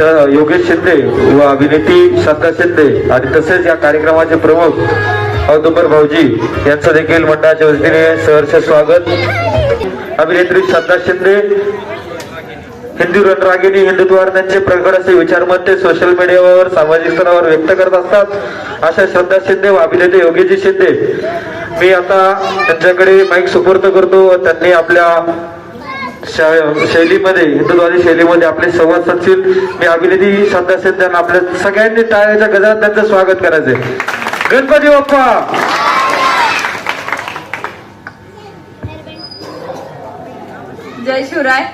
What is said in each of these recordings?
योगेश शिंदे व अभिनेत्री श्रद्धा शिंदे आणि तसेच या कार्यक्रमाचे प्रमुख औदुंबर भाऊजी यांचं देखील मंडळाच्या वतीने सहर्ष स्वागत. अभिनेत्री श्रद्धा शिंदे हिंदू रणरागिणी हिंदुत्वावर त्यांचे प्रगड असे विचारमत ते सोशल मीडियावर सामाजिक स्तरावर व्यक्त करत असतात. अशा श्रद्धा शिंदे व अभिनेते योगीजी शिंदे. मी आता त्यांच्याकडे माईक सुपूर्द करतो त्यांनी आपल्या शैलीमध्ये हिंदुत्वादी शैलीमध्ये आपले संवाद साधतील. मी अभिनेती श्रद्धा त्यांना आपल्या सगळ्यांनी टाळ्याच्या गजरात त्यांचं स्वागत करायचंय. गणपती बाप्पा! जय शिवराय.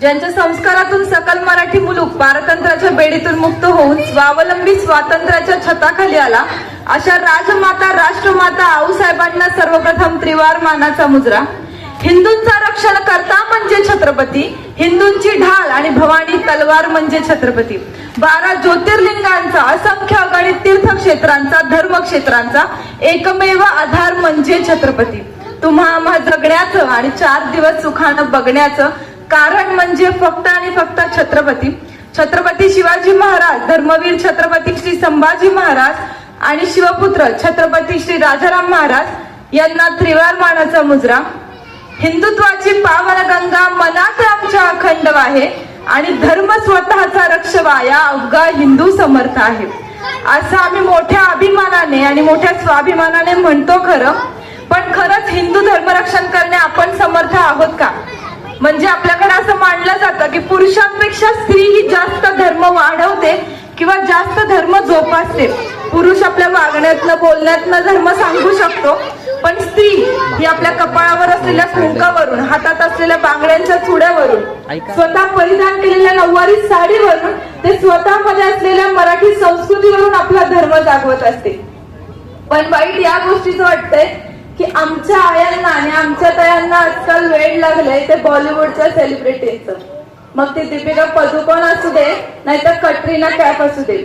ज्यांच्या संस्कारातून सकल मराठी मुलूक पारतंत्र्याच्या बेडीतून मुक्त होऊन स्वावलंबी स्वातंत्र्याच्या छताखाली आला अशा राजमाता राष्ट्रमाता आऊसाहेबांना सर्वप्रथम त्रिवार मानाचा मुजरा. हिंदूंचा रक्षण करता म्हणजे छत्रपती हिंदूंची ढाल आणि भवानी तलवार म्हणजे छत्रपती. बारा ज्योतिर्लिंगांचा असंख्य अगणित तीर्थक्षेत्रांचा धर्मक्षेत्रांचा एकमेव आधार म्हणजे छत्रपती. तुम्हा आम्हा जगण्याचं आणि चार दिवस सुखानं बघण्याचं कारण म्हणजे फक्त आणि फक्त छत्रपती. छत्रपती शिवाजी महाराज धर्मवीर छत्रपती श्री संभाजी महाराज आणि शिवपुत्र छत्रपती श्री राजाराम महाराज यांना त्रिवार मानाचा मुजरा. हिंदुत्वाची पावन गंगा मनात आमच्या अखंड आहे आणि धर्म स्वतःचा रक्षवा या अवघा हिंदू समर्थ आहे असं आम्ही मोठ्या अभिमानाने आणि मोठ्या स्वाभिमानाने म्हणतो खरं पण खरंच हिंदू धर्मरक्षण करणे आपण समर्थ आहोत का? म्हणजे आपल्याकडे असं मानलं जातं की पुरुषांपेक्षा स्त्री ही जास्त धर्म वाढवते किंवा जास्त धर्म जोपासते. पुरुष आपल्या वागण्यातनं बोलण्यातनं धर्म सांगू शकतो पण स्त्री ही आपल्या कपाळावर असलेल्या कुंकावरून हातात असलेल्या बांगड्यांच्या चुड्यावरून स्वतः परिधान केलेल्या नऊवारी साडीवरून ते स्वतःमध्ये असलेल्या मराठी संस्कृतीवरून आपला धर्म जागवत असते. पण वाईट या गोष्टीचं वाटतंय की आमच्या आयांना आणि आमच्या तयांना आजकाल वेळ लागलंय ते बॉलिवूडच्या सेलिब्रिटीचं मग ती दीपिका पदुकोण असू दे नाहीतर कटरीना कॅफ असू दे.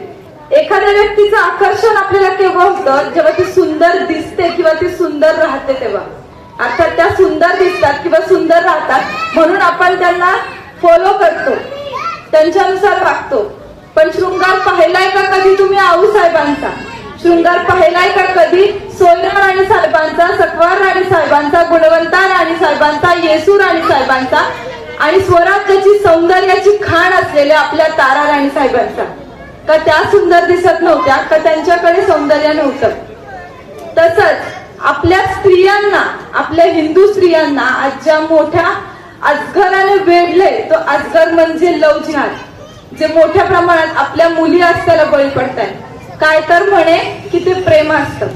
एखाद्या व्यक्तीचं आकर्षण आपल्याला केव्हा होतं? जेव्हा ती सुंदर दिसते किंवा ती सुंदर राहते तेव्हा. अर्थात त्या सुंदर दिसतात किंवा सुंदर राहतात म्हणून आपण त्यांना फॉलो करतो. त्यांच्यानुसार वागतो पण शृंगार पाहिलाय का कधी तुम्ही आऊ साहेबांचा? शृंगार पाहिलाय का कधी? सोयरा राणी साहेबांचा सकवार राणी साहेबांचा गुणवंता राणी साहेबांचा येसू राणी साहेबांचा आणि स्वराज्याची सौंदर्याची खाण असलेल्या आपल्या तारा राणी साहेबांचा. का त्या सुंदर दिसत नव्हत्या का त्यांच्याकडे सौंदर्य नव्हतं. तसंच आपल्या स्त्रियांना आपल्या हिंदू स्त्रियांना आज ज्या मोठ्या अजगराने वेढले तो अजगर म्हणजे लव जिहाद. जे मोठ्या प्रमाणात आपल्या मुली असताना बळी पडतायत. काय तर म्हणे की ते प्रेम असतं.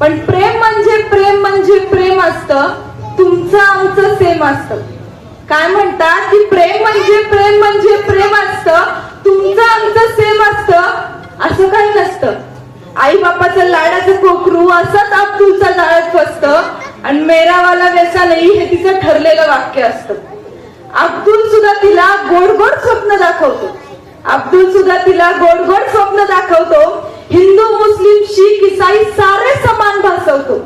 पण प्रेम म्हणजे प्रेम म्हणजे प्रेम असतं तुमचं आमचं सेम असतं. काय म्हणतात की प्रेम म्हणजे प्रेम म्हणजे प्रेम आई लाडाचं कोकरू असंच अब्दुलचा जाळत बसत. आणि मेरावाला व्यसा नाही हे तिचं ठरलेलं वाक्य असत. अब्दुल सुद्धा तिला गोड गोड स्वप्न दाखवतो. अब्दुल सुद्धा तिला गोड गोड स्वप्न दाखवतो. हिंदू मुस्लिम शीख इसाई सारे समान भासवतो.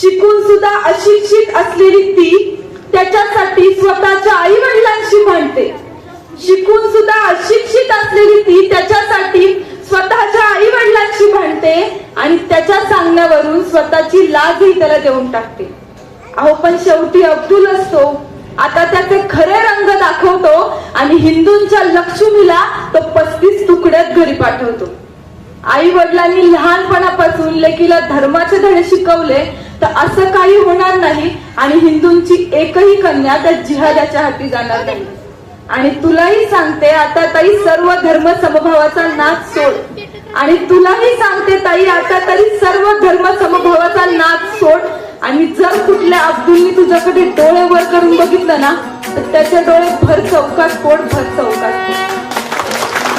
शिकून सुद्धा अशिक्षित असलेली ती त्याच्यासाठी स्वतःच्या आई वडिलांशी म्हणते शिकून सुद्धा अशिक्षित असलेली ती त्याच्यासाठी स्वतःच्या आई वडिलांशी सांगण्यावरून स्वतःची लाजही त्याला देऊन टाकते. अहो पण शेवटी अब्दुल असतो. आता त्याचे खरे रंग दाखवतो आणि हिंदूंच्या लक्ष्मीला तो पस्तीस तुकड्यात घरी पाठवतो. आई वडिलांनी लहानपणापासून लेकीला धर्माचे धडे शिकवले तर असं काही होणार नाही आणि हिंदूंची एकही कन्या त्या जिहादाच्या हाती जाणार नाही. आणि तुलाही सांगते आता ताई सर्व धर्म समभावाचा नाच सोड. आणि तुलाही सांगते ताई आता तरी सर्व धर्म समभावाचा नाच सोड. आणि जर कुठल्या अब्दुलनी तुझ्याकडे डोळे वर करून बघितलं ना तर त्याचे डोळे भर चौकात पोट भर चौकात